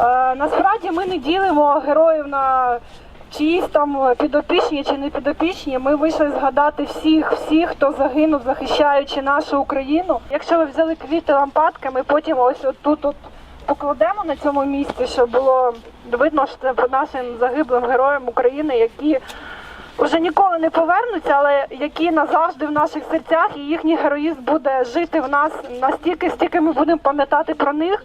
Е, насправді ми не ділимо героїв на чиїсь там підопічні чи не підопічні. Ми вийшли згадати всіх, всіх, хто загинув, захищаючи нашу Україну. Якщо ви взяли квіти лампадками, потім ось отут. -от покладемо на цьому місці, щоб було видно, що це по нашим загиблим героям України, які вже ніколи не повернуться, але які назавжди в наших серцях, і їхній героїзм буде жити в нас настільки, стільки ми будемо пам'ятати про них.